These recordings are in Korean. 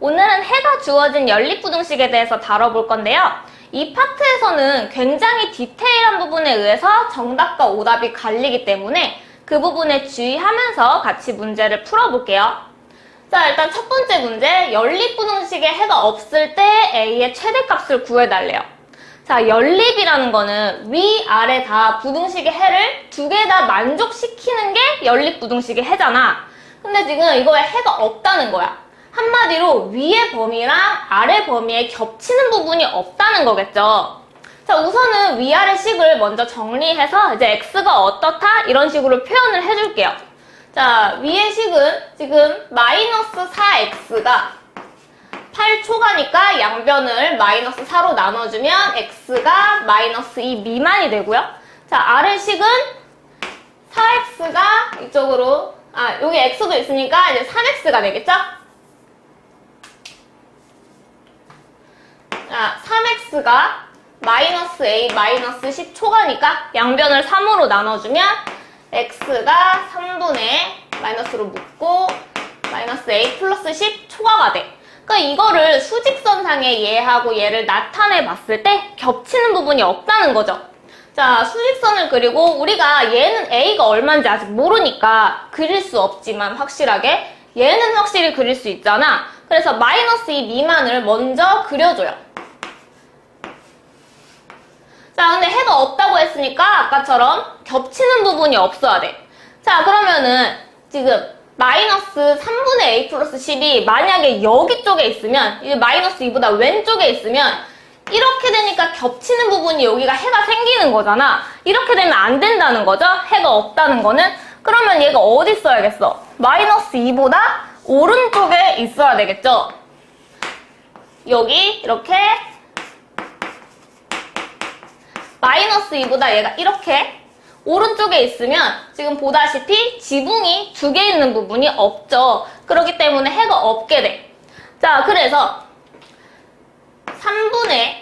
오늘은 해가 주어진 연립부등식에 대해서 다뤄볼 건데요. 이 파트에서는 굉장히 디테일한 부분에 의해서 정답과 오답이 갈리기 때문에 그 부분에 주의하면서 같이 문제를 풀어볼게요. 자, 일단 첫 번째 문제. 연립부등식에 해가 없을 때 A의 최대값을 구해달래요. 자, 연립이라는 거는 위, 아래 다 부등식의 해를 두 개 다 만족시키는 게 연립부등식의 해잖아. 근데 지금 이거에 해가 없다는 거야. 한마디로 위의 범위랑 아래 범위에 겹치는 부분이 없다는 거겠죠. 자, 우선은 위아래 식을 먼저 정리해서 이제 x가 어떻다 이런 식으로 표현을 해줄게요. 자, 위의 식은 지금 마이너스 4x가 8초가니까 양변을 마이너스 4로 나눠주면 x가 마이너스 2 미만이 되고요. 자, 아래 식은 4x가 이쪽으로 아, 여기 x도 있으니까 이제 3x가 되겠죠? 자, 3x가 마이너스 a 마이너스 10초가니까 양변을 3으로 나눠주면 x가 3분의 마이너스로 묶고 마이너스 a 플러스 10초가가 돼. 그러니까 이거를 수직선상에 얘하고 얘를 나타내 봤을 때 겹치는 부분이 없다는 거죠. 자, 수직선을 그리고 우리가 얘는 a가 얼마인지 아직 모르니까 그릴 수 없지만 확실하게 얘는 확실히 그릴 수 있잖아. 그래서 마이너스 2 미만을 먼저 그려줘요. 자, 근데 해가 없다고 했으니까 아까처럼 겹치는 부분이 없어야 돼. 자, 그러면은 지금 마이너스 3분의 a 플러스 10이 만약에 여기 쪽에 있으면 이제 마이너스 2보다 왼쪽에 있으면 이렇게 되니까 겹치는 부분이 여기가 해가 생기는 거잖아. 이렇게 되면 안 된다는 거죠. 해가 없다는 거는. 그러면 얘가 어디 있어야겠어? 마이너스 2보다 오른쪽에 있어야 되겠죠. 여기 이렇게 마이너스 2보다 얘가 이렇게 오른쪽에 있으면 지금 보다시피 지붕이 두 개 있는 부분이 없죠. 그렇기 때문에 해가 없게 돼. 자, 그래서 3분의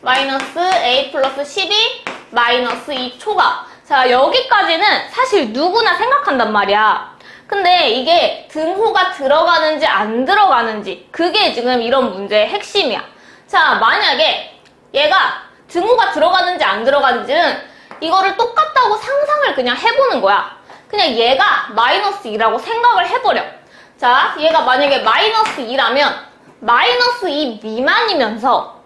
마이너스 a 플러스 12 마이너스 2초가 자, 여기까지는 사실 누구나 생각한단 말이야. 근데 이게 등호가 들어가는지 안 들어가는지 그게 지금 이런 문제의 핵심이야. 자, 만약에 얘가 등호가 들어가는지 안 들어가는지는 이거를 똑같다고 상상을 그냥 해보는 거야. 그냥 얘가 마이너스 2라고 생각을 해버려. 자, 얘가 만약에 마이너스 2라면 마이너스 2 미만이면서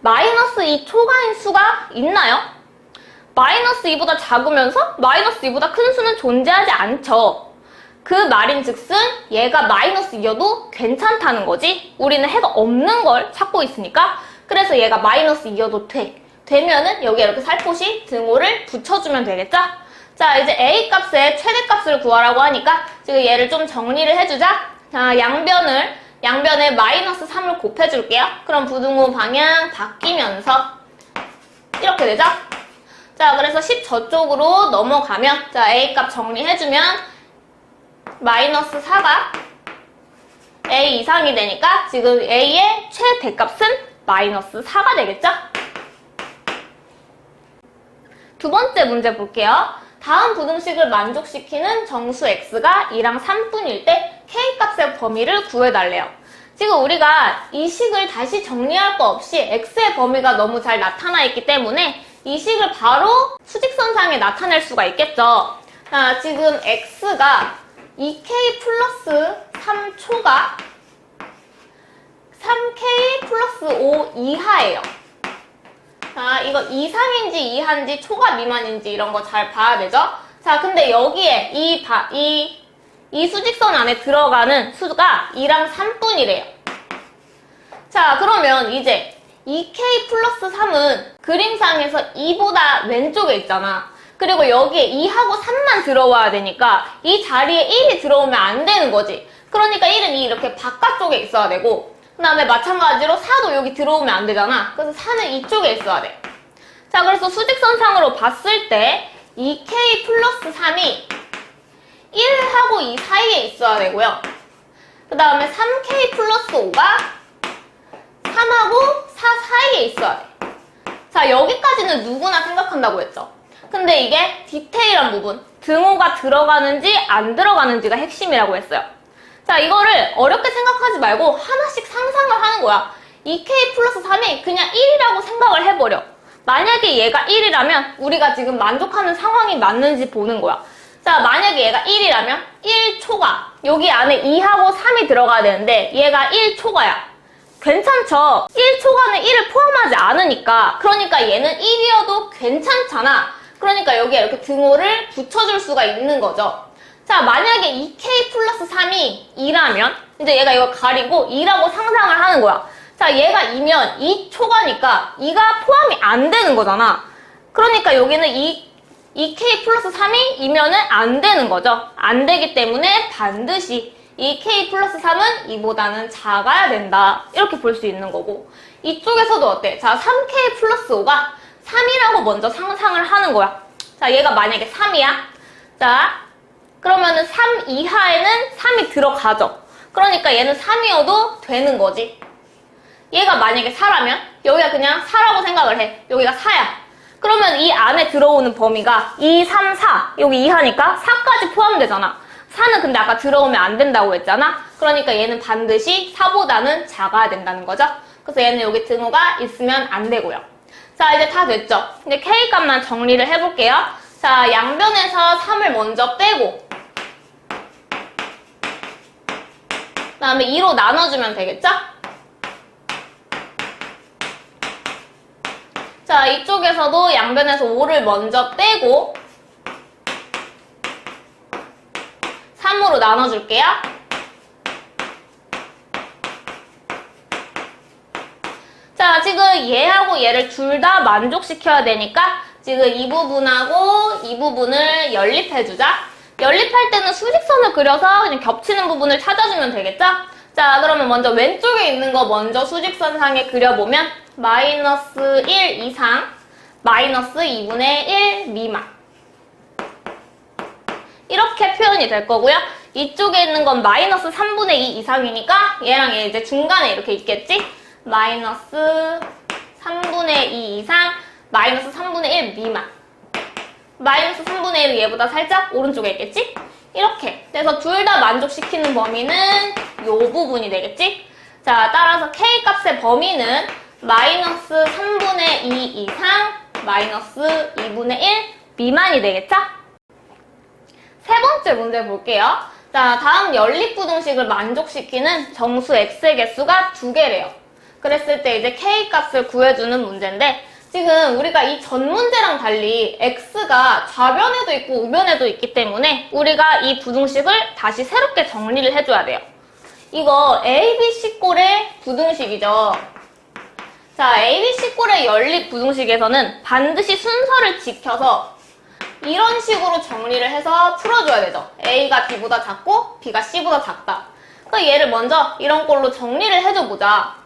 마이너스 2 초과인 수가 있나요? 마이너스 2보다 작으면서 마이너스 2보다 큰 수는 존재하지 않죠. 그 말인 즉슨 얘가 마이너스 2여도 괜찮다는 거지. 우리는 해가 없는 걸 찾고 있으니까. 그래서 얘가 마이너스 2여도 돼. 되면은 여기 이렇게 살포시 등호를 붙여주면 되겠죠? 자, 이제 A 값의 최대값을 구하라고 하니까 지금 얘를 좀 정리를 해주자. 자, 양변을, 양변에 마이너스 3을 곱해줄게요. 그럼 부등호 방향 바뀌면서 이렇게 되죠? 자, 그래서 10 저쪽으로 넘어가면, 자, A 값 정리해주면 마이너스 4가 A 이상이 되니까 지금 A의 최대값은 마이너스 4가 되겠죠? 두 번째 문제 볼게요. 다음 부등식을 만족시키는 정수 x가 2랑 3분일 때 k값의 범위를 구해달래요. 지금 우리가 이 식을 다시 정리할 거 없이 x의 범위가 너무 잘 나타나 있기 때문에 이 식을 바로 수직선상에 나타낼 수가 있겠죠. 자, 지금 x가 2k 플러스 3초가 3k 플러스 5 이하예요. 자, 이거 이상인지 이하인지 초과 미만인지 이런 거 잘 봐야 되죠? 자, 근데 여기에 이, 바, 이, 이 수직선 안에 들어가는 수가 2랑 3분이래요. 자, 그러면 이제 2k 플러스 3은 그림상에서 2보다 왼쪽에 있잖아. 그리고 여기에 2하고 3만 들어와야 되니까 이 자리에 1이 들어오면 안 되는 거지. 그러니까 1은 이렇게 바깥쪽에 있어야 되고 그 다음에 마찬가지로 4도 여기 들어오면 안 되잖아. 그래서 4는 이쪽에 있어야 돼. 자, 그래서 수직선상으로 봤을 때 2k 플러스 3이 1하고 2 사이에 있어야 되고요. 그 다음에 3k 플러스 5가 3하고 4 사이에 있어야 돼. 자, 여기까지는 누구나 생각한다고 했죠. 근데 이게 디테일한 부분, 등호가 들어가는지 안 들어가는지가 핵심이라고 했어요. 자, 이거를 어렵게 생각하지 말고 하나씩 상상을 하는 거야. 2k 플러스 3이 그냥 1이라고 생각을 해버려. 만약에 얘가 1이라면 우리가 지금 만족하는 상황이 맞는지 보는 거야. 자, 만약에 얘가 1이라면 1초가 여기 안에 2하고 3이 들어가야 되는데 얘가 1초가야. 괜찮죠? 1초간에 1을 포함하지 않으니까 그러니까 얘는 1이어도 괜찮잖아. 그러니까 여기에 이렇게 등호를 붙여줄 수가 있는 거죠. 자, 만약에 2k 플러스 3이 2라면 이제 얘가 이거 가리고 2라고 상상을 하는 거야. 자, 얘가 2면 2초가니까 2가 포함이 안 되는 거잖아. 그러니까 여기는 2, 2k 플러스 3이 2면은 안 되는 거죠. 안 되기 때문에 반드시 2k 플러스 3은 2보다는 작아야 된다. 이렇게 볼 수 있는 거고. 이쪽에서도 어때? 자, 3k 플러스 5가 3이라고 먼저 상상을 하는 거야. 자, 얘가 만약에 3이야. 자, 그러면은 3 이하에는 3이 들어가죠. 그러니까 얘는 3이어도 되는 거지. 얘가 만약에 4라면 여기가 그냥 4라고 생각을 해. 여기가 4야. 그러면 이 안에 들어오는 범위가 2, 3, 4. 여기 2하니까 4까지 포함되잖아. 4는 근데 아까 들어오면 안 된다고 했잖아. 그러니까 얘는 반드시 4보다는 작아야 된다는 거죠. 그래서 얘는 여기 등호가 있으면 안 되고요. 자, 이제 다 됐죠? 이제 K 값만 정리를 해볼게요. 자, 양변에서 3을 먼저 빼고 다음에 2로 나눠주면 되겠죠? 자, 이쪽에서도 양변에서 5를 먼저 빼고 3으로 나눠줄게요. 자, 지금 얘하고 얘를 둘 다 만족시켜야 되니까 지금 이 부분하고 이 부분을 연립해주자. 연립할 때는 수직선을 그려서 그냥 겹치는 부분을 찾아주면 되겠죠? 자, 그러면 먼저 왼쪽에 있는 거 먼저 수직선 상에 그려보면 마이너스 1 이상, 마이너스 2분의 1 미만. 이렇게 표현이 될 거고요. 이쪽에 있는 건 마이너스 3분의 2 이상이니까 얘랑 얘 이제 중간에 이렇게 있겠지? 마이너스 3분의 2 이상, 마이너스 3분의 1 미만. 마이너스 3분의 1은 얘보다 살짝 오른쪽에 있겠지? 이렇게. 그래서 둘 다 만족시키는 범위는 요 부분이 되겠지? 자, 따라서 k 값의 범위는 마이너스 3분의 2 이상, 마이너스 2분의 1 미만이 되겠죠? 세 번째 문제 볼게요. 자, 다음 연립부등식을 만족시키는 정수 x의 개수가 두 개래요. 그랬을 때 이제 k 값을 구해주는 문제인데 지금 우리가 이 전 문제랑 달리 x가 좌변에도 있고 우변에도 있기 때문에 우리가 이 부등식을 다시 새롭게 정리를 해줘야 돼요. 이거 ABC 꼴의 부등식이죠. 자, ABC 꼴의 연립 부등식에서는 반드시 순서를 지켜서 이런 식으로 정리를 해서 풀어줘야 되죠. A가 B보다 작고 B가 C보다 작다. 그 얘를 먼저 이런 꼴로 정리를 해줘보자.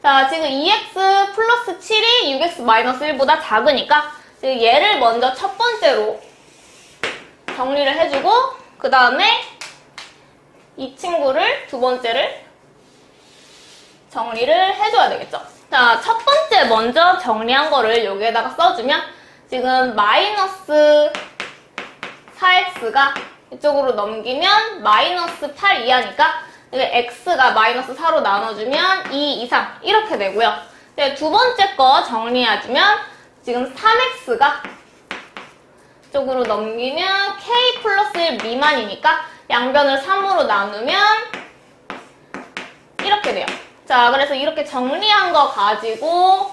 자, 지금 2x 플러스 7이 6x 마이너스 1보다 작으니까 지금 얘를 먼저 첫 번째로 정리를 해주고 그 다음에 이 친구를 두 번째를 정리를 해줘야 되겠죠. 자, 첫 번째 먼저 정리한 거를 여기에다가 써주면 지금 마이너스 4x가 이쪽으로 넘기면 마이너스 8 이하니까 x가 마이너스 4로 나눠주면 2 이상 이렇게 되고요. 두 번째 거 정리해주면 지금 3x가 이쪽으로 넘기면 k 플러스 1 미만이니까 양변을 3으로 나누면 이렇게 돼요. 자, 그래서 이렇게 정리한 거 가지고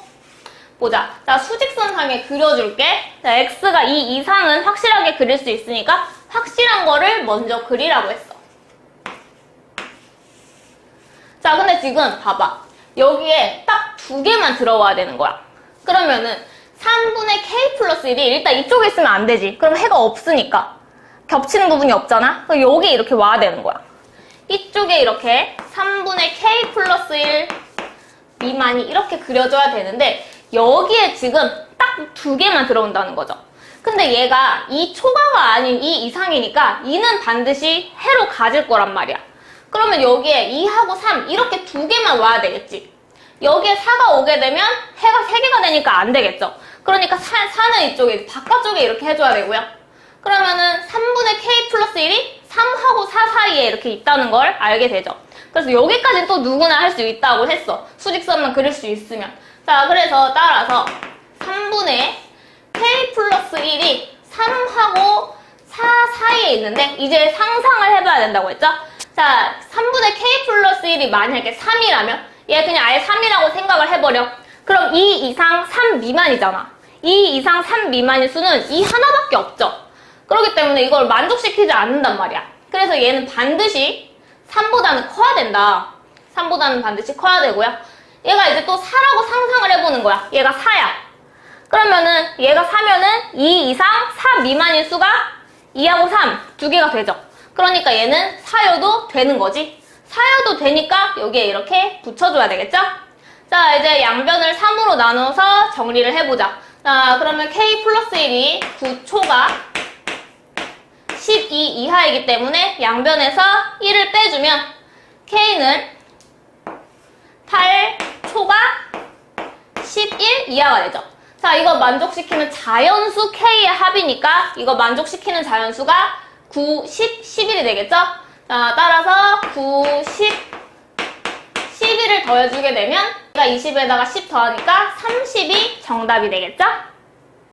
보자. 자, 수직선상에 그려줄게. 자, x가 2 이상은 확실하게 그릴 수 있으니까 확실한 거를 먼저 그리라고 했어. 자, 근데 지금 봐봐. 여기에 딱 두 개만 들어와야 되는 거야. 그러면은 3분의 k 플러스 1이 일단 이쪽에 있으면 안 되지. 그럼 해가 없으니까. 겹치는 부분이 없잖아. 그럼 여기 이렇게 와야 되는 거야. 이쪽에 이렇게 3분의 k 플러스 1 미만이 이렇게 그려져야 되는데 여기에 지금 딱 두 개만 들어온다는 거죠. 근데 얘가 이 초과가 아닌 이 이상이니까 2는 반드시 해로 가질 거란 말이야. 그러면 여기에 2하고 3 이렇게 두 개만 와야 되겠지. 여기에 4가 오게 되면 해가 3개가 되니까 안 되겠죠. 그러니까 4, 는 이쪽에 바깥쪽에 이렇게 해줘야 되고요. 그러면은 3분의 k 플러스 1이 3하고 4 사이에 이렇게 있다는 걸 알게 되죠. 그래서 여기까지는 또 누구나 할 수 있다고 했어. 수직선만 그릴 수 있으면. 자, 그래서 따라서 3분의 k 플러스 1이 3하고 4 사이에 있는데 이제 상상을 해봐야 된다고 했죠? 자, 3분의 k 플러스 1이 만약에 3이라면 얘 그냥 아예 3이라고 생각을 해버려. 그럼 2 이상 3 미만이잖아. 2 이상 3 미만의 수는 이 하나밖에 없죠. 그렇기 때문에 이걸 만족시키지 않는단 말이야. 그래서 얘는 반드시 3보다는 커야 된다. 3보다는 반드시 커야 되고요. 얘가 이제 또 4라고 상상을 해보는 거야. 얘가 4야. 그러면은 얘가 4면은 2 이상 4 미만인 수가 2하고 3 두 개가 되죠. 그러니까 얘는 4여도 되는 거지. 4여도 되니까 여기에 이렇게 붙여줘야 되겠죠? 자, 이제 양변을 3으로 나눠서 정리를 해보자. 자, 그러면 k 플러스 1이 9초가 12 이하이기 때문에 양변에서 1을 빼주면 k는 8초가 11 이하가 되죠. 자, 이거 만족시키는 자연수 k의 합이니까 이거 만족시키는 자연수가 9, 10, 11이 되겠죠? 자, 따라서 9, 10, 11을 더해주게 되면 20에다가 10 더하니까 30이 정답이 되겠죠?